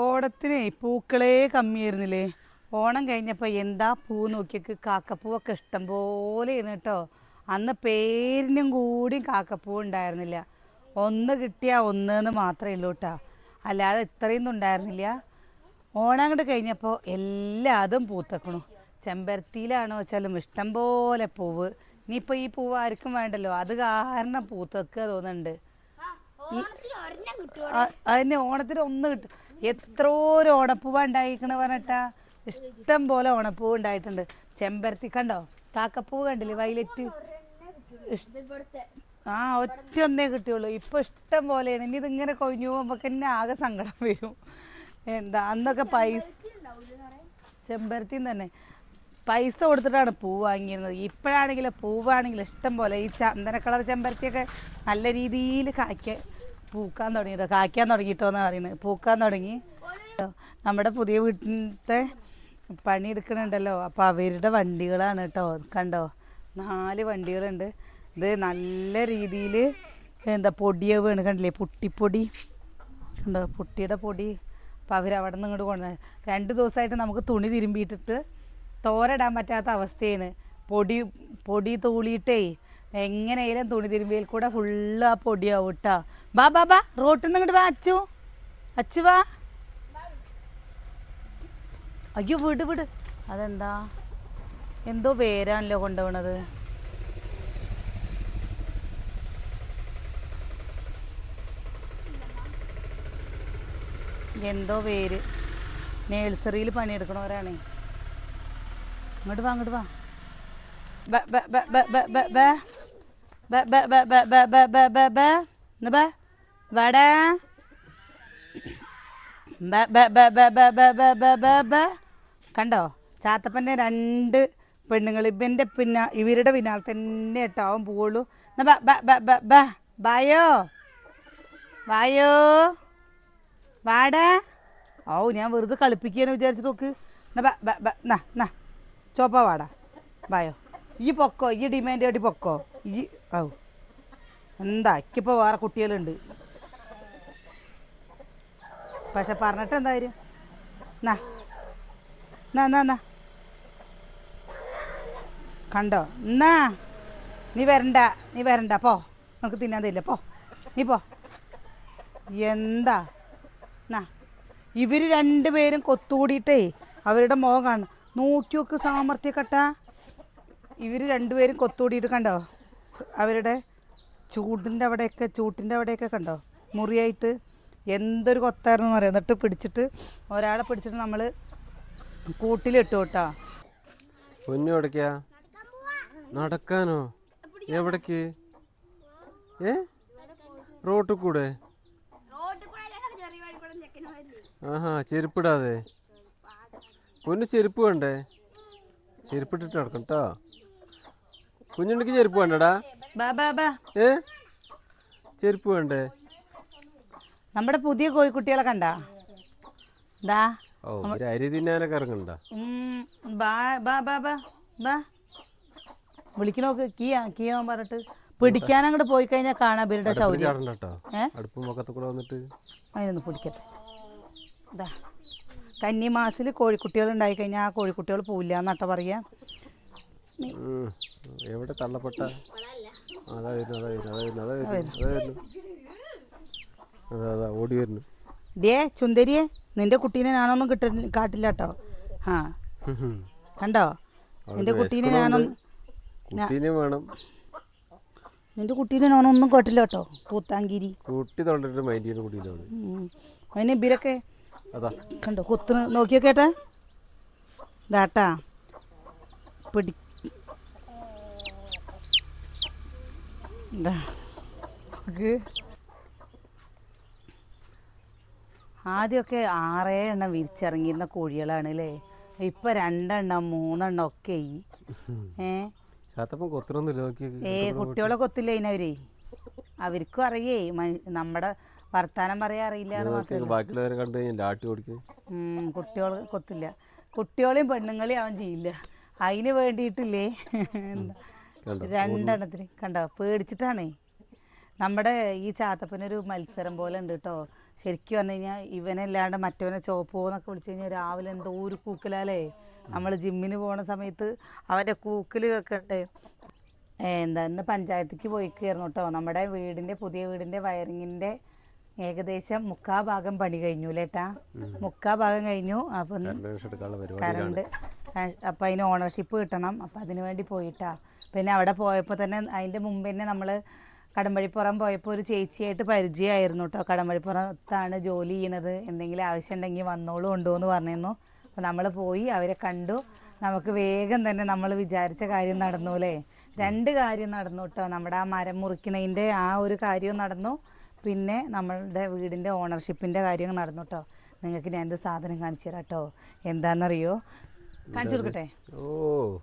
ഓണത്തിനെ പൂക്കളേ കമ്മിയായിരുന്നില്ലേ? ഓണം കഴിഞ്ഞപ്പോൾ എന്താ പൂ നോക്കിയക്ക്? കാക്കപ്പൂവൊക്കെ ഇഷ്ടം പോലെയാണ് കേട്ടോ. അന്ന് പേരിനും കൂടി കാക്കപ്പൂ ഉണ്ടായിരുന്നില്ല. ഒന്ന് കിട്ടിയാൽ ഒന്നെന്ന് മാത്രമേ ഉള്ളൂ കേട്ടോ. അല്ലാതെ ഇത്രയൊന്നും ഉണ്ടായിരുന്നില്ല. ഓണം അങ്ങോട്ട് കഴിഞ്ഞപ്പോൾ എല്ലാതും പൂത്തക്കണു. ചെമ്പരത്തിയിലാണോ വെച്ചാലും ഇഷ്ടം പോലെ പൂവ്. ഇനിയിപ്പോൾ ഈ പൂവ് ആർക്കും വേണ്ടല്ലോ. അത് കാരണം പൂത്തക്കുക തോന്നുന്നുണ്ട്. അതിന് ഓണത്തിന് ഒന്ന് കിട്ടും. എത്രോ ഒരു ഓണപ്പൂവ ഉണ്ടായിക്കണ പറഞ്ഞിട്ടാ. ഇഷ്ടം പോലെ ഓണപ്പൂവ് ഉണ്ടായിട്ടുണ്ട്. ചെമ്പരത്തി കണ്ടോ? കാക്കപ്പൂവ് കണ്ടില്ലേ? വയലറ്റ്. ആ ഒറ്റ ഒന്നേ കിട്ടിയുള്ളൂ. ഇപ്പൊ ഇഷ്ടം പോലെയാണ്. ഇനി ഇതിങ്ങനെ കൊഴിഞ്ഞു പോകുമ്പോൾ തന്നെ ആകെ സങ്കടം വരും. എന്താ അന്നൊക്കെ പൈസ ചെമ്പരത്തിയും തന്നെ. പൈസ കൊടുത്തിട്ടാണ് പൂ വാങ്ങിയിരുന്നത്. ഇപ്പോഴാണെങ്കിൽ പൂവാണെങ്കിൽ ഇഷ്ടം പോലെ. ഈ ചന്ദന കളർ ചെമ്പരത്തിയൊക്കെ നല്ല രീതിയിൽ കായ്ക്ക പൂക്കാൻ തുടങ്ങിയിട്ടോ കായ്ക്കാൻ തുടങ്ങിയിട്ടോന്നാ പറയുന്നത് പൂക്കാൻ തുടങ്ങി. നമ്മുടെ പുതിയ വീട്ടിലത്തെ പണിയെടുക്കണുണ്ടല്ലോ അപ്പോൾ അവരുടെ വണ്ടികളാണ് കേട്ടോ. കണ്ടോ? നാല് വണ്ടികളുണ്ട്. ഇത് നല്ല രീതിയിൽ എന്താ പൊടിയവാണ്. കണ്ടില്ലേ? പുട്ടിപ്പൊടി. കണ്ടോ? പുട്ടിയുടെ പൊടി. അപ്പോൾ അവർ അവിടെ നിന്ന് ഇങ്ങോട്ട് കൊണ്ടുവന്നത് രണ്ട് ദിവസമായിട്ട് നമുക്ക് തുണി തിരുമ്പിയിട്ടിട്ട് തോരടാൻ പറ്റാത്ത അവസ്ഥയാണ്. പൊടി പൊടി തൂളിയിട്ടേ എങ്ങനെയായാലും തുണി തിരുമ്പിയിൽ കൂടെ ഫുള്ള് ആ പൊടിയാവും കേട്ടോ. ബാ ബാ ബാ റോട്ടിൽ നിന്ന് ഇങ്ങോട്ട് വാ അച്ചു അച്ചു വാ അയ്യോ വിട് വിട് അതെന്താ എന്തോ പേരാണല്ലോ കൊണ്ടുപോണത് എന്തോ പേര് നേഴ്സറിയിൽ പണിയെടുക്കണവരാണ് ഇങ്ങോട്ട് വാ ഇങ്ങോട്ട് വാ ബ, ബ, ബ, ബ, ബ, ബ, ബ. ബ, ബ, ബ, ബ, ബ, ബ, ബ, ബ. വാടാ കണ്ടോ ചാത്തപ്പന്റെ രണ്ട് പെണ്ണുങ്ങൾ ഇവന്റെ പിന്ന ഇവരുടെ പിന്നാലെ തന്നെ ഇട്ടാവും പോവുള്ളൂ ബായോ ബായോ വാടാ ഓ ഞാൻ വെറുതെ കളിപ്പിക്കുകയെന്ന് വിചാരിച്ചിട്ട് നോക്ക് എന്നാ ചോപ്പ വാടാ ബായോ ഈ പൊക്കോ ഈ ഡിമാൻഡ് ആയിട്ട് പൊക്കോ ഈ ഔ എന്താ ഇക്കിപ്പോൾ വേറെ കുട്ടികളുണ്ട് പക്ഷെ പറഞ്ഞിട്ട് എന്താ കാര്യം നാ. നാ നാ നാ. കണ്ടോ? എന്നാ നീ വരണ്ട നീ വരണ്ട. പോ. നമുക്ക് തിന്നാൻ തരില്ല. പോ. നീ പോ. എന്താ? നാ. ഇവർ രണ്ടുപേരും കൊത്തുകൂടിയിട്ടേ അവരുടെ മുഖം കാണും നോക്ക് സാമർത്ഥ്യക്കട്ട ഇവർ രണ്ടുപേരും കൊത്തുകൂടിയിട്ട് കണ്ടോ? അവരുടെ ചൂടിന്റെ അവിടെയൊക്കെ ചൂട്ടിന്റെ അവിടെയൊക്കെ കണ്ടോ? മുറിയായിട്ട് എന്തൊരു കൊത്തായിരുന്നു പറയാം എന്നിട്ട് പിടിച്ചിട്ട് ഒരാളെ പിടിച്ചിട്ട് നമ്മൾ കൂട്ടിലിട്ടു കേട്ടോ. പൊന്നു എവിടേക്കാ? നടക്കാനോ? എവിടേക്ക്? ഏ? റോട്ടിൽ കൂടെ ആഹാ ചെരുപ്പിടാതെ. കുഞ്ഞു ചെരുപ്പ് വേണ്ടേ? ചെരുപ്പിട്ടിട്ട് നടക്കണം കേട്ടോ കുഞ്ഞുണ്ടെങ്കിൽ ചെരുപ്പ് വേണ്ടടാ. ഏ? ചെരുപ്പ് വേണ്ടേ? നമ്മുടെ പുതിയ കോഴിക്കുട്ടികളെ കണ്ട? ദാ. വിളിക്കണോക്ക് കീയാ കീയോ പറഞ്ഞിട്ട് പിടിക്കാൻ അങ്ങോട്ട് പോയി കഴിഞ്ഞാൽ കാണാൻ പേരുടെ ശൗര്യം. അതിനൊന്ന് പിടിക്കട്ടെ. ഇതാ കന്നി മാസത്തിൽ കോഴിക്കുട്ടികൾ ഉണ്ടായി കഴിഞ്ഞാൽ ആ കോഴിക്കുട്ടികൾ പോവില്ല എന്നട്ട പറയാ. എവിടെ തള്ളപ്പെട്ട? അതായിരുന്നു അതായിരുന്നു അതായിരുന്നു. അതായിരുന്നു. അതാ ഓടി വരുന്നു. ഡേ ചുന്ദരിയെ നിന്റെ കുട്ടീനെ ഞാനൊന്നും കിട്ട കാട്ടില്ല കേട്ടോ ആ കണ്ടോ? നിന്റെ കുട്ടീനെ ഞാനൊന്നും കുട്ടീനെ വേണം. നിന്റെ കുട്ടീനെ ഞാനൊന്നും കേട്ടില്ല കേട്ടോ പൂത്താങ്കിരി കുട്ടി തൊണ്ടിട്ട് മൈൻഡ് ചെയ്യുന്ന കുട്ടീനാണ് ഉം. അതിന് ഇവരൊക്കെ അതാ. കണ്ടോ? കൊത്തുന്ന നോക്കിയൊക്കേട്ടാ ഇതാട്ടാ പിടി. ഇതാ. ആദ്യമൊക്കെ ആറേ എണ്ണം വിരിച്ചിറങ്ങിയിരുന്ന കോഴികളാണ് അല്ലേ ഇപ്പൊ രണ്ടെണ്ണം മൂന്നെണ്ണം ഒക്കെ ഏ? ഏ കുട്ടികളെ കൊത്തില്ല അതിനവരെ അവർക്കും അറിയേ നമ്മടെ വർത്താനം പറയാൻ അറിയില്ല കുട്ടികൾ കൊത്തില്ല. കുട്ടികളെയും പെണ്ണുങ്ങളെയും അവൻ ചെയ്യില്ല. അതിന് വേണ്ടിയിട്ടില്ലേ? രണ്ടെണ്ണത്തിന്. കണ്ടോ? പേടിച്ചിട്ടാണേ. നമ്മുടെ ഈ ചാത്തപ്പനൊരു മത്സരം പോലെ ഉണ്ട് കേട്ടോ. ശരിക്കും പറഞ്ഞു കഴിഞ്ഞാൽ ഇവനല്ലാണ്ട് മറ്റവനെ ചോപ്പോന്നൊക്കെ വിളിച്ചു കഴിഞ്ഞാൽ രാവിലെ എന്തോ ഒരു കൂക്കലാലേ. നമ്മൾ ജിമ്മിന് പോണ സമയത്ത് അവന്റെ കൂക്കൽ കേൾക്കട്ടെ എന്താ ഇന്ന് പഞ്ചായത്തേക്ക് പോയിക്കായിരുന്നു കേട്ടോ നമ്മുടെ വീടിന്റെ പുതിയ വീടിന്റെ വയറിങ്ങിന്റെ ഏകദേശം മുക്കാ ഭാഗം പണി കഴിഞ്ഞു ലേട്ടാ മുക്കാ ഭാഗം കഴിഞ്ഞു. അപ്പം കറണ്ട് അപ്പം അതിന് ഓണർഷിപ്പ് കിട്ടണം. അപ്പം അതിന് വേണ്ടി പോയിട്ടാ. പിന്നെ അവിടെ പോയപ്പോൾ തന്നെ അതിന്റെ മുമ്പ് തന്നെ നമ്മൾ കടമ്പഴിപ്പുറം പോയപ്പോൾ ഒരു ചേച്ചിയായിട്ട് പരിചയമായിരുന്നു കേട്ടോ കടമ്പഴിപ്പുറത്താണ് ജോലി ചെയ്യണത്. എന്തെങ്കിലും ആവശ്യം ഉണ്ടെങ്കിൽ വന്നോളൂ ഉണ്ടോ എന്ന് പറഞ്ഞിരുന്നു. അപ്പോൾ നമ്മൾ പോയി അവരെ കണ്ടു. നമുക്ക് വേഗം തന്നെ നമ്മൾ വിചാരിച്ച കാര്യം നടന്നു അല്ലേ രണ്ട് കാര്യം നടന്നു കേട്ടോ നമ്മുടെ ആ മരം മുറിക്കണതിന്റെ ആ ഒരു കാര്യവും നടന്നു. പിന്നെ നമ്മളുടെ വീടിന്റെ ഓണർഷിപ്പിന്റെ കാര്യവും നടന്നു കേട്ടോ നിങ്ങൾക്ക് ഞാൻ എന്ത് സാധനം കാണിച്ചു തരാം കേട്ടോ എന്താണെന്നറിയോ? കാണിച്ചു കൊടുക്കട്ടെ? ഓ.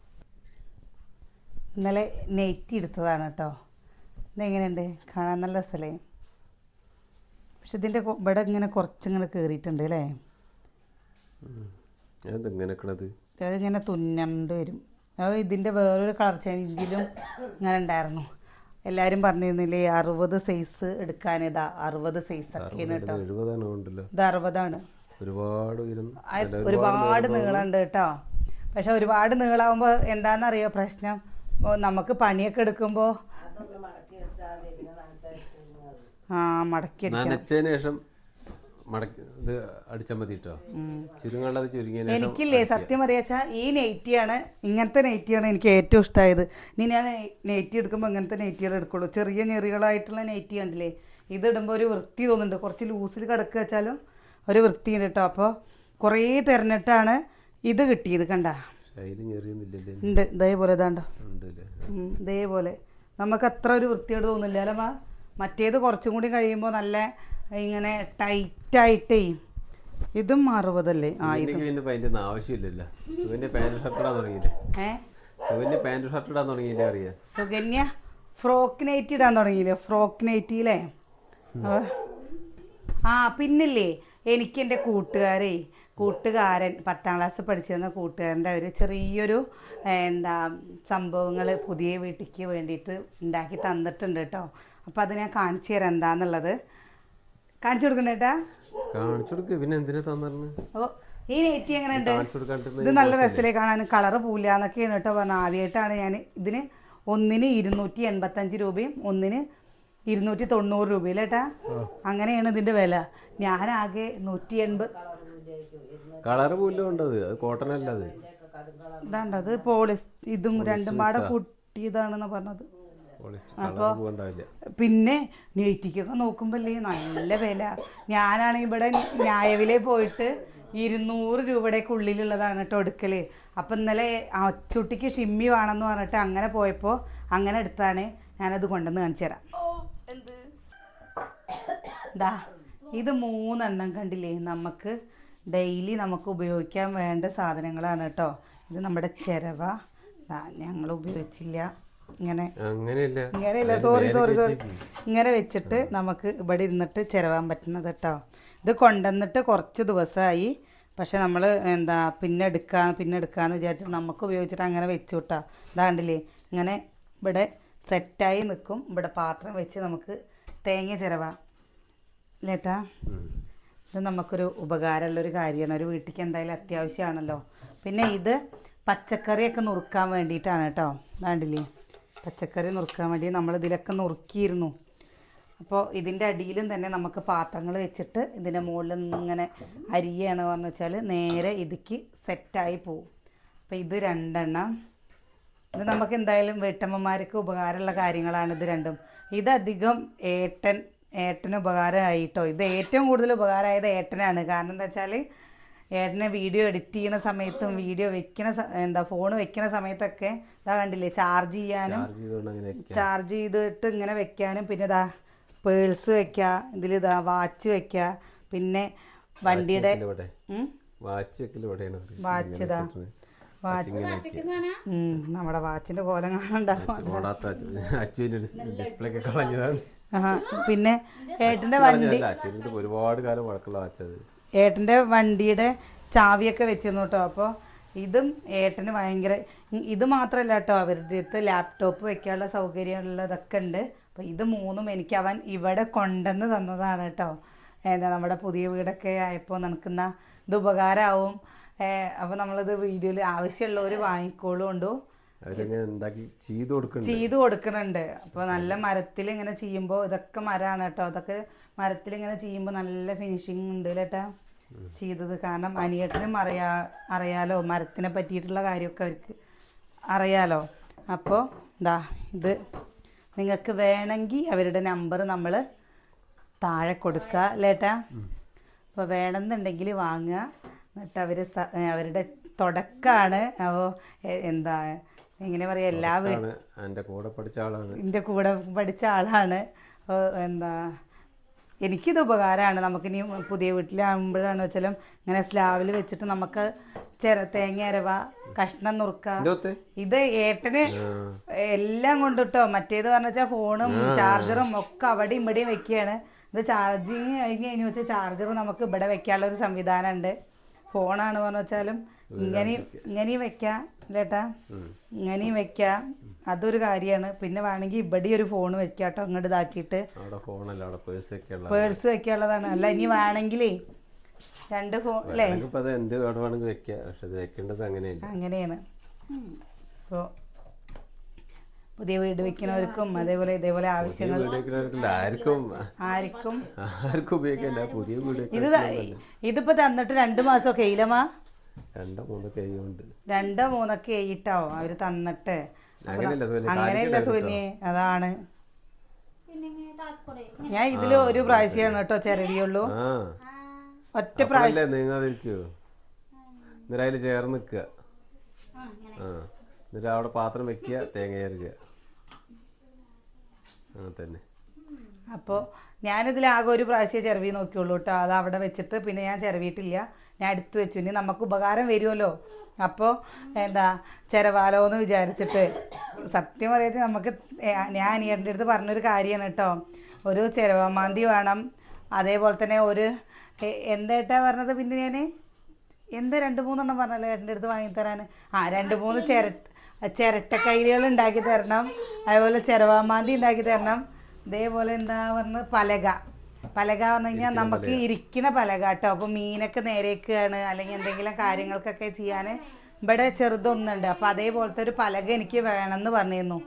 ഇന്നലെ നെയ്റ്റി എടുത്തതാണ് കേട്ടോ ഇതെങ്ങനെയുണ്ട്? കാണാൻ നല്ല രസമല്ലേ പക്ഷെ ഇതിന്റെ ഇവിടെ ഇങ്ങനെ കുറച്ചിങ്ങനെ കയറിയിട്ടുണ്ട് അല്ലേ? അതെങ്ങനെ തുന്നണ്ട് വരും. അത് ഇതിന്റെ വേറൊരു കളർ ചേഞ്ചിലും ഇങ്ങനെ ഉണ്ടായിരുന്നു. എല്ലാവരും പറഞ്ഞിരുന്നില്ലേ അറുപത് സൈസ് എടുക്കാനിതാ അറുപത് സൈസ് ഒക്കെയാണ് കേട്ടോ. ഇത് അറുപതാണ്. ഒരുപാട് ഒരുപാട് നീളമുണ്ട് കേട്ടോ. പക്ഷെ ഒരുപാട് നീളാവുമ്പോൾ എന്താണെന്നറിയോ പ്രശ്നം? നമുക്ക് പണിയൊക്കെ എടുക്കുമ്പോൾ മടക്കി നനച്ചതിന് ശേഷം മടക്കി ഇത് അടിച്ചാൽ മതി കേട്ടോ ചുരുങ്ങാണ്ടത് ചുരുങ്ങിയതിന് ശേഷം എനിക്കില്ലേ സത്യം പറയാച്ചാ ഈ നെയ്റ്റിയാണ് ഇങ്ങനത്തെ നെയ്റ്റിയാണ് എനിക്ക് ഏറ്റവും ഇഷ്ടമായത് ഇനി ഞാൻ നെയ്റ്റി എടുക്കുമ്പോൾ ഇങ്ങനത്തെ നെയ്റ്റികൾ എടുക്കുള്ളൂ. ചെറിയ ഞെറികളായിട്ടുള്ള നെയ്റ്റി കണ്ടില്ലേ? ഇതിടുമ്പോൾ ഒരു വൃത്തി തോന്നുന്നുണ്ട്. കുറച്ച് ലൂസിൽ കിടക്കുക വെച്ചാലും ഒരു വൃത്തിയുണ്ട് കേട്ടോ. അപ്പോൾ കുറേ തിരഞ്ഞിട്ടാണ് ഇത് കിട്ടിയത് കണ്ട. ഉണ്ട്. ഇതേപോലെ ഇതാണ്ടോ? ഇതേപോലെ. നമുക്ക് അത്ര ഒരു വൃത്തിയോട് തോന്നില്ല അല്ലേ മാ? മറ്റേത് കുറച്ചും കൂടി കഴിയുമ്പോൾ നല്ല ഇങ്ങനെ ടൈറ്റായിട്ടേ ഇതും അറുപതല്ലേ? ആ ഇത്. ആവശ്യമില്ലല്ലോ. സുകന്യ ഫ്രോക്ക് നൈറ്റ് ഇടാൻ തുടങ്ങിയില്ലേ? ഫ്രോക്ക് നൈറ്റിയില്ലേ ആ പിന്നില്ലേ? എനിക്ക് എന്റെ കൂട്ടുകാരെ കൂട്ടുകാരൻ പത്താം ക്ലാസ് പഠിച്ചിരുന്ന കൂട്ടുകാരന്റെ ഒരു ചെറിയൊരു എന്താ സംഭവങ്ങൾ പുതിയ വീട്ടിലേക്ക് വേണ്ടിയിട്ട് ഉണ്ടാക്കി തന്നിട്ടുണ്ട് കേട്ടോ. അപ്പോൾ അത് ഞാൻ കാണിച്ചു തരാം എന്താന്നുള്ളത്. കാണിച്ചു കൊടുക്കണ്ടേട്ടാ കാണിച്ചു കൊടുക്കുക പിന്നെ എന്തിനാ തന്നിരുന്നു ഓ ഈ നെറ്റി എങ്ങനെയുണ്ട് ഇത് നല്ല രസത്തിലേ കാണാൻ. കളറ് പോവില്ല എന്നൊക്കെയാണ് കേട്ടോ പറഞ്ഞത്. ആദ്യമായിട്ടാണ് ഞാൻ ഇതിന് ഒന്നിന് ഇരുന്നൂറ്റി എൺപത്തഞ്ച് രൂപയും ഒന്നിന് ഇരുന്നൂറ്റി തൊണ്ണൂറ് രൂപയിൽ ഏട്ടാ? അങ്ങനെയാണ് ഇതിന്റെ വില. ഞാൻ ആകെ നൂറ്റി എൺപത് കളറ് പോലുണ്ടത് അത് കോട്ടൺ അല്ല അത്. ഇതാണ്ട് അത് പോളിസ് ഇതും രണ്ടും പാടെ കൂട്ടിയതാണെന്ന് പറഞ്ഞത്. കളർ പിന്നെ നെയ്റ്റിക്കൊക്കെ നോക്കുമ്പോഴല്ലേ നല്ല വില. ഞാനാണെങ്കിൽ ഇവിടെ ന്യായവിലെ പോയിട്ട് ഇരുന്നൂറ് രൂപയുടെയൊക്കെ ഉള്ളിലുള്ളതാണ് കേട്ടോ എടുക്കൽ അപ്പം ഇന്നലെ അച്ചുട്ടിക്ക് ഷിമ്മി വേണമെന്ന് പറഞ്ഞിട്ട് അങ്ങനെ പോയപ്പോൾ അങ്ങനെ എടുത്താണ് ഞാനത് കൊണ്ടുവന്ന് കാണിച്ചു തരാം. ഓ എന്ത്? ദാ ഇത് മൂന്നെണ്ണം കണ്ടില്ലേ? നമുക്ക് ഡെയിലി നമുക്ക് ഉപയോഗിക്കാൻ വേണ്ട സാധനങ്ങളാണ് കേട്ടോ. ഇത് നമ്മുടെ ചിരവ. ഞങ്ങൾ ഉപയോഗിച്ചില്ല. ഇങ്ങനെ. ഇങ്ങനെയല്ല. സോറി സോറി സോറി ഇങ്ങനെ വെച്ചിട്ട് നമുക്ക് ഇവിടെ ഇരുന്നിട്ട് ചിരവാൻ പറ്റുന്നത് കേട്ടോ ഇത് കൊണ്ടുവന്നിട്ട് കുറച്ച് ദിവസമായി. പക്ഷെ നമ്മൾ എന്താ പിന്നെ എടുക്കാം പിന്നെ എടുക്കാമെന്ന് വിചാരിച്ചിട്ട് നമുക്ക് ഉപയോഗിച്ചിട്ട് അങ്ങനെ വെച്ചു വിട്ടാ ഇതാണ്ടില്ലേ? ഇങ്ങനെ ഇവിടെ സെറ്റായി നിൽക്കും. ഇവിടെ പാത്രം വെച്ച് നമുക്ക് തേങ്ങ ചിരവാം. ലേട്ടാ ഇത് നമുക്കൊരു ഉപകാരമുള്ളൊരു കാര്യമാണ്. ഒരു വീട്ടിലേക്ക് എന്തായാലും അത്യാവശ്യമാണല്ലോ. പിന്നെ ഇത് പച്ചക്കറിയൊക്കെ നുറുക്കാൻ വേണ്ടിയിട്ടാണ് കേട്ടോ ഇതാണ്ടില്ലേ? പച്ചക്കറി നുറുക്കാൻ വേണ്ടി നമ്മൾ ഇതിലൊക്കെ നുറുക്കിയിരുന്നു. അപ്പോൾ ഇതിന്റെ അടിയിലും തന്നെ നമുക്ക് പാത്രങ്ങൾ വെച്ചിട്ട് ഇതിന്റെ മുകളിൽ ഇങ്ങനെ അരിയാണ് പറഞ്ഞു വെച്ചാൽ നേരെ ഇതിക്ക് സെറ്റായി പോവും. അപ്പോൾ ഇത് രണ്ടെണ്ണം. ഇത് നമുക്ക് എന്തായാലും വീട്ടമ്മമാർക്ക് ഉപകാരമുള്ള കാര്യങ്ങളാണ് ഇത് രണ്ടും. ഇതധികം ഏട്ടൻ ഏട്ടന് ഉപകാരമായിട്ടോ? ഇത് ഏറ്റവും കൂടുതൽ ഉപകാരമായത് ഏട്ടനാണ്. കാരണം എന്താ വെച്ചാൽ ഏട്ടനെ വീഡിയോ എഡിറ്റ് ചെയ്യുന്ന സമയത്തും വീഡിയോ വെക്കണ എന്താ ഫോൺ വെക്കണ സമയത്തൊക്കെ ഇതാ കണ്ടില്ലേ ചാർജ് ചെയ്യാനും ചാർജ് ചെയ്തിട്ട് ഇങ്ങനെ വെക്കാനും പിന്നെ ഇതാ പേഴ്സ് വെക്കുക ഇതാ വാച്ച് വെക്കുക പിന്നെ വണ്ടിയുടെ? വാച്ച് വെക്കൽ വാച്ച് ഇതാ. നമ്മുടെ വാച്ചിന്റെ കോലം കാണണ്ടാവും. പിന്നെ. ഏട്ടന്റെ വണ്ടി ഒരുപാട് കാലം വഴക്കുള്ള വാച്ച് അത്. ഏട്ടന്റെ വണ്ടിയുടെ ചാവിയൊക്കെ വെച്ചിരുന്നു കേട്ടോ. അപ്പോൾ ഇതും ഏട്ടന് ഭയങ്കര ഇത് മാത്രമല്ല കേട്ടോ അവരുടെ അടുത്ത് ലാപ്ടോപ്പ് വെക്കാനുള്ള സൗകര്യമുള്ളതൊക്കെ ഉണ്ട്. അപ്പോൾ ഇത് മൂന്നും എനിക്ക് അവൻ ഇവിടെ കൊണ്ടുവന്ന് തന്നതാണ് കേട്ടോ. എന്താ നമ്മുടെ പുതിയ വീടൊക്കെ ആയപ്പോൾ നനക്കുന്ന ഇത് ഉപകാരമാവും അപ്പോൾ നമ്മളിത് വീഡിയോയിൽ ആവശ്യമുള്ളവർ വാങ്ങിക്കോളും കൊണ്ടു അവരിങ്ങനെ ഉണ്ടാക്കി ചെയ്ത് കൊടുക്കുന്നുണ്ട്. അപ്പോൾ നല്ല മരത്തിൽ ഇങ്ങനെ ചെയ്യുമ്പോൾ ഇതൊക്കെ മരമാണ് കേട്ടോ. അതൊക്കെ മരത്തിൽ ഇങ്ങനെ ചെയ്യുമ്പോൾ നല്ല ഫിനിഷിങ് ഉണ്ട് കേട്ടാ ചെയ്തത്. കാരണം അനിയേട്ടനും അറിയാ അറിയാലോ മരത്തിനെ പറ്റിയിട്ടുള്ള കാര്യമൊക്കെ അവർക്ക് അറിയാലോ. അപ്പോൾ ഇതാ ഇത് നിങ്ങൾക്ക് വേണമെങ്കിൽ അവരുടെ നമ്പർ നമ്മൾ താഴെ കൊടുക്കുക അല്ലേട്ടാ അപ്പോൾ വേണമെന്നുണ്ടെങ്കിൽ വാങ്ങുക. എന്നിട്ട് അവർ അവരുടെ തുടക്കമാണ് അപ്പോൾ എന്താ എങ്ങനെ പറയുക എല്ലാ വീട്ടിലും എന്റെ കൂടെ പഠിച്ച ആളാണ്. എന്റെ കൂടെ പഠിച്ച ആളാണ്. അപ്പോൾ എന്താ എനിക്കിത് ഉപകാരമാണ് നമുക്കിനി പുതിയ വീട്ടിലാകുമ്പോഴാണ് വെച്ചാലും ഇങ്ങനെ സ്ലാവിൽ വെച്ചിട്ട് നമുക്ക് ചെറ തേങ്ങ അരവ കഷ്ണം നുറുക്ക. ഇത് ഏട്ടന് എല്ലാം കൊണ്ടിട്ടോ. മറ്റേത് പറഞ്ഞ ഫോണും ചാർജറും ഒക്കെ അവിടെ ഇവിടെയും വെക്കുകയാണ് ഇത് ചാർജിങ് കഴിഞ്ഞ് കഴിഞ്ഞ് വെച്ചാൽ ചാർജർ നമുക്ക് ഇവിടെ വെക്കാനുള്ള ഒരു സംവിധാനം ഉണ്ട് ഫോണാണ് പറഞ്ഞു വെച്ചാലും ഇങ്ങനെയും ഇങ്ങനെയും വെക്കാം ചേട്ടാ ഇങ്ങനെയും വെക്കാം. അതൊരു കാര്യമാണ്. പിന്നെ വേണമെങ്കിൽ ഇവിടെ ഒരു ഫോൺ വെക്കാട്ടോ കേട്ടോ ഇങ്ങോട്ട് ഇതാക്കിയിട്ട് പേഴ്സ് വെക്കാനുള്ളതാണ്. അല്ല ഇനി വേണമെങ്കിലേ രണ്ട് ഫോൺ അല്ലേ? ഇപ്പം അത് എന്ത് അവിടെ വേണമെങ്കിൽ വെക്കാം. പക്ഷെ അത് വെക്കേണ്ടത് അങ്ങനെയാണ്. പുതിയ വീട് വെക്കുന്നവർക്കും അതേപോലെ ഇതേപോലെ ആവശ്യങ്ങൾ ആർക്കും ആർക്കും പുതിയ വീട് ഇത് ഇതിപ്പോ തന്നിട്ട് രണ്ട് മാസം കയ്യിലമാ രണ്ടോ മൂന്നോ കൈകൊണ്ട് രണ്ടോ മൂന്നൊക്കെ ആയിട്ടാവും അവർ തന്നിട്ട്. അങ്ങനെയല്ല അതാണ്. ഞാൻ ഇതിൽ ഒരു പ്രാവശ്യമാണ് കേട്ടോ ചിരവിയുള്ളൂ ആ. ഒറ്റ പ്രാവശ്യം. അല്ലേ നീങ്ങാതിരിക്കോ എന്നിട്ട് അതിൽ ചേർന്ന് നിൽക്കുക ആ എന്നിട്ട് അവിടെ പാത്രം വെക്കുക തേങ്ങ ചേർക്കുക അപ്പോ തന്നെ. അപ്പോൾ ഞാനിതിൽ ആകെ ഒരു പ്രാവശ്യം ചെറുവി നോക്കിയുള്ളൂ കേട്ടോ. അത് അവിടെ വെച്ചിട്ട് പിന്നെ ഞാൻ ചിരവിയിട്ടില്ല ഞാൻ എടുത്തു വെച്ചു. ഇനി നമുക്ക് ഉപകാരം വരുമല്ലോ. അപ്പോൾ എന്താ ചിരവാലോ എന്ന് വിചാരിച്ചിട്ട്. സത്യം പറയാതെ നമുക്ക് ഞാൻ അനിയന്റെ അടുത്ത് പറഞ്ഞൊരു കാര്യമാണ് കേട്ടോ. ഒരു ചിരവമാന്തി വേണം. അതേപോലെ തന്നെ ഒരു എന്തേട്ടാ പറഞ്ഞത് പിന്നെ ഞാൻ എന്താ രണ്ട് മൂന്നെണ്ണം പറഞ്ഞല്ലോ ഏട്ടന്റെ അടുത്ത് വാങ്ങിത്തരാൻ ആ രണ്ട് മൂന്ന് ചിരട്ട ചിരട്ടക്കൈലികൾ ഉണ്ടാക്കി തരണം. അതേപോലെ ചിരവാമാന്തി ഉണ്ടാക്കി തരണം. അതേപോലെ എന്താ പറഞ്ഞത്? പലക. പലക പറഞ്ഞു കഴിഞ്ഞാൽ നമുക്ക് ഇരിക്കുന്ന പലക കേട്ടോ. അപ്പോൾ മീനൊക്കെ നേരേക്കാണ്. അല്ലെങ്കിൽ എന്തെങ്കിലും കാര്യങ്ങൾക്കൊക്കെ ചെയ്യാൻ ഇവിടെ ചെറുതൊന്നുണ്ട്. അപ്പോൾ അതേപോലത്തെ ഒരു പലക എനിക്ക് വേണമെന്ന് പറഞ്ഞിരുന്നു.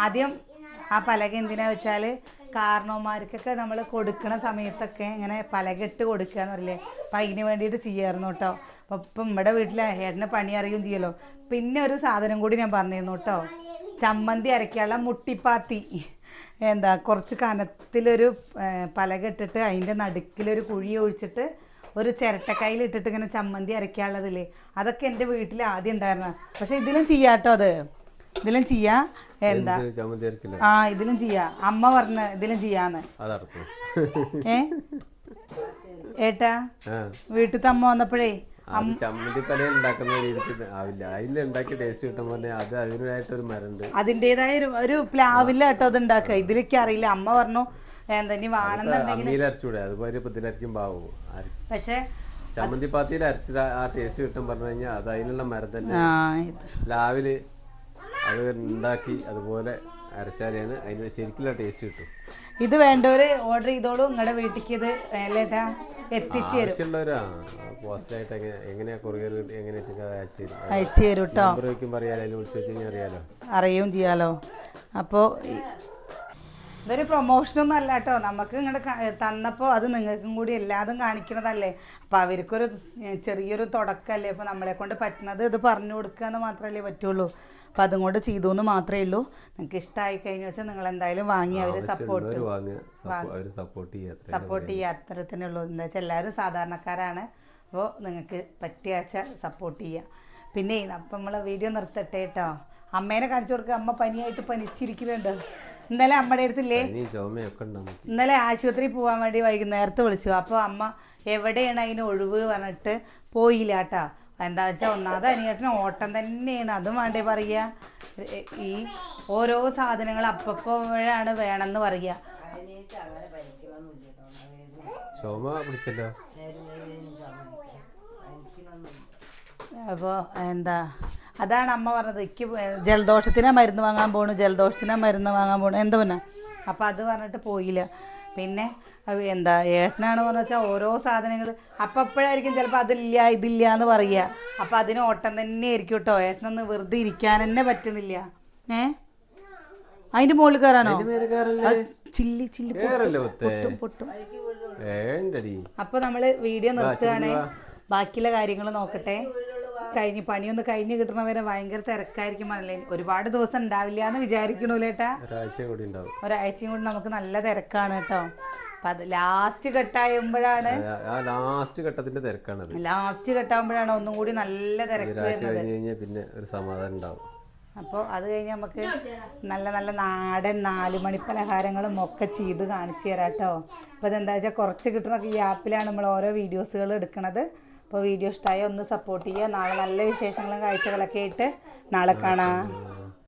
ആദ്യം ആ പലക എന്തിനാ വെച്ചാൽ കാരണവന്മാർക്കൊക്കെ നമ്മൾ കൊടുക്കണ സമയത്തൊക്കെ ഇങ്ങനെ പലകിട്ട് കൊടുക്കുക എന്ന് പറയില്ലേ അപ്പം അതിന് വേണ്ടിയിട്ട് ചെയ്യായിരുന്നു കേട്ടോ. അപ്പം ഇപ്പം നമ്മുടെ വീട്ടിൽ ഏട്ടന് പണി അറിയുകയും ചെയ്യല്ലോ. പിന്നെ ഒരു സാധനം കൂടി ഞാൻ പറഞ്ഞിരുന്നു കേട്ടോ. ചമ്മന്തി അരയ്ക്കാനുള്ള മുട്ടിപ്പാത്തി. എന്താ കുറച്ച് കനത്തിലൊരു പലകെട്ടിട്ട് പലക ഇട്ടിട്ട് അതിന്റെ നടുക്കിലൊരു കുഴി ഒഴിച്ചിട്ട് ഒരു ചിരട്ടക്കൈയിൽ ഇട്ടിട്ട് ഇങ്ങനെ ചമ്മന്തി അരയ്ക്കാനുള്ളതില്ലേ അതൊക്കെ എന്റെ വീട്ടിൽ ആദ്യം ഉണ്ടായിരുന്ന പക്ഷെ ഇതിലും ചെയ്യാട്ടോ അത്. ഇതിലും ചെയ്യാ. എന്താ? ആ ഇതിലും ചെയ്യാ. അമ്മ പറഞ്ഞ ഇതിലും ചെയ്യാന്ന്. ഏ? ഏട്ടാ വീട്ടിലത്തെ അമ്മ വന്നപ്പോഴേ അത് ചമ്മന്തി പല ഉണ്ടാക്കുന്ന രീതിക്ക് ആവില്ല. അതിൽ ഉണ്ടാക്കി ടേസ്റ്റ് അത് അതിനായിട്ടൊരു മരണ്ട്. അതിന്റെതായ ഒരു ഒരു പ്ലാവില്ല കേട്ടോ അത് ഉണ്ടാക്കുക. ഇതിലേക്ക് അറിയില്ല. അമ്മ പറഞ്ഞു എന്തെങ്കിലും വാണെന്നുണ്ടെങ്കിൽ അരച്ചൂടെ? അതുപോലെ പക്ഷെ ചമ്മന്തി പാത്തിയിൽ അരച്ചിട്ട് ആ ടേസ്റ്റ് കിട്ടും പറഞ്ഞു കഴിഞ്ഞാൽ അത് അതിനുള്ള മരം തന്നെ. ആ ഇത്. ലാവിൽ അത് ഉണ്ടാക്കി അതുപോലെ അരച്ചാലാണ് അതിന് ശരിക്കുള്ള ടേസ്റ്റ് കിട്ടും. ഇത് വേണ്ടവര് ഓർഡർ ചെയ്തോളൂ. നിങ്ങളുടെ വീട്ടിലേക്ക് ഇത് ഏലേട്ടാ എത്തിച്ചു തരും അയച്ചു തരും? കേട്ടോ അറിയുകയും ചെയ്യാലോ. അപ്പോൾ ഇതൊരു പ്രൊമോഷനൊന്നും അല്ല കേട്ടോ നമുക്ക് ഇങ്ങോട്ട് തന്നപ്പോൾ അത് നിങ്ങൾക്കും കൂടി എല്ലാതും കാണിക്കണതല്ലേ? അപ്പോൾ അവർക്കൊരു ചെറിയൊരു തുടക്കമല്ലേ അപ്പോൾ നമ്മളെ കൊണ്ട് പറ്റുന്നത് ഇത് പറഞ്ഞു കൊടുക്കുക എന്ന് മാത്രമല്ലേ പറ്റുള്ളൂ. അപ്പോൾ അതും കൊണ്ട് ചെയ്തു എന്ന് മാത്രമേ ഉള്ളൂ. നിങ്ങൾക്ക് ഇഷ്ടമായി കഴിഞ്ഞ വെച്ചാൽ നിങ്ങൾ എന്തായാലും വാങ്ങി അവരെ സപ്പോർട്ട് സപ്പോർട്ട് സപ്പോർട്ട് ചെയ്യുക. അത്ര തന്നെ എന്താ വെച്ചാൽ എല്ലാവരും സാധാരണക്കാരാണ്. അപ്പോൾ നിങ്ങൾക്ക് പറ്റിയ വെച്ചാൽ സപ്പോർട്ട് ചെയ്യുക. പിന്നെ അപ്പം നമ്മളെ വീഡിയോ നിർത്തട്ടെ കേട്ടോ അമ്മേനെ കാണിച്ചു കൊടുക്കുക അമ്മ പനിയായിട്ട് പനിച്ചിരിക്കുന്നുണ്ട്. ഇന്നലെ അമ്മയുടെ അടുത്തില്ലേ? ഇന്നലെ ആശുപത്രിയിൽ പോകാൻ വേണ്ടി വൈകുന്നേരത്ത് വിളിച്ചു. അപ്പോൾ അമ്മ എവിടെയാണ് അതിന് ഒഴിവ് പറഞ്ഞിട്ട് പോയില്ല കേട്ടോ എന്താ വെച്ചാൽ ഒന്നാമത് അനിയേട്ടന് ഓട്ടം തന്നെയാണ്. അതും വേണ്ടേ പറയുക ഈ ഓരോ സാധനങ്ങൾ അപ്പപ്പോഴാണ് വേണമെന്ന് പറയുക അപ്പോ പിടിച്ചല്ലോ? അപ്പോൾ എന്താ അതാണ് അമ്മ പറഞ്ഞത്. എനിക്ക് ജലദോഷത്തിനാ മരുന്ന് വാങ്ങാൻ പോണു ജലദോഷത്തിനാ മരുന്ന് വാങ്ങാൻ പോണു. എന്താ പിന്നെ അപ്പോൾ അത് പറഞ്ഞിട്ട് പോയില്ല. പിന്നെ എന്താ ഏട്ടനാണ് പറഞ്ഞു വെച്ചാൽ ഓരോ സാധനങ്ങൾ അപ്പം അപ്പോഴായിരിക്കും ചിലപ്പോൾ അതില്ല ഇതില്ല എന്ന് പറയുക അപ്പം അതിന് ഓട്ടം തന്നെ ആയിരിക്കും കേട്ടോ ഏട്ടനൊന്ന് വെറുതെ ഇരിക്കാൻ തന്നെ പറ്റണില്ല. ഏ? അതിന്റെ മുകളിൽ കയറാനോ ചില്ലി ചില്ലി പൊട്ടും പൊട്ടും അപ്പൊ നമ്മൾ വീഡിയോ നിർത്തുകയാണെ ബാക്കിയുള്ള കാര്യങ്ങൾ നോക്കട്ടെ. കഴിഞ്ഞ് പണിയൊന്ന് കഴിഞ്ഞ് കിട്ടണവരെ ഭയങ്കര തിരക്കായിരിക്കും അല്ലേ ഒരുപാട് ദിവസം ഉണ്ടാവില്ല എന്ന് വിചാരിക്കണൂലേട്ടാ. ഒരാഴ്ചയും കൂടി നമുക്ക് നല്ല തിരക്കാണ് കേട്ടോ അപ്പം അത് ലാസ്റ്റ് കെട്ടായുമ്പോഴാണ് ലാസ്റ്റ് ഘട്ടത്തിന്റെ തിരക്കാണത്. ലാസ്റ്റ് കെട്ടാകുമ്പോഴാണ് ഒന്നും കൂടി നല്ല തിരക്ക് ഒരാഴ്ച വരുന്നത്. കഴിഞ്ഞ് കഴിഞ്ഞാൽ പിന്നെ ഒരു സമാധാനം ഉണ്ടാവും. അപ്പോൾ അത് കഴിഞ്ഞ് നമുക്ക് നല്ല നല്ല നാടൻ നാല് മണി പലഹാരങ്ങളും ഒക്കെ ചെയ്ത് കാണിച്ചു തരാം കേട്ടോ. അപ്പോൾ അതെന്താ വെച്ചാൽ കുറച്ച് കിട്ടണമൊക്കെ ഈ ആപ്പിലാണ് നമ്മൾ ഓരോ വീഡിയോസുകൾ എടുക്കുന്നത് അപ്പോൾ വീഡിയോ ഇഷ്ടമായ ഒന്ന് സപ്പോർട്ട് ചെയ്യുക. നാളെ നല്ല വിശേഷങ്ങളും കാഴ്ചകളൊക്കെ ആയിട്ട് നാളെ കാണാം.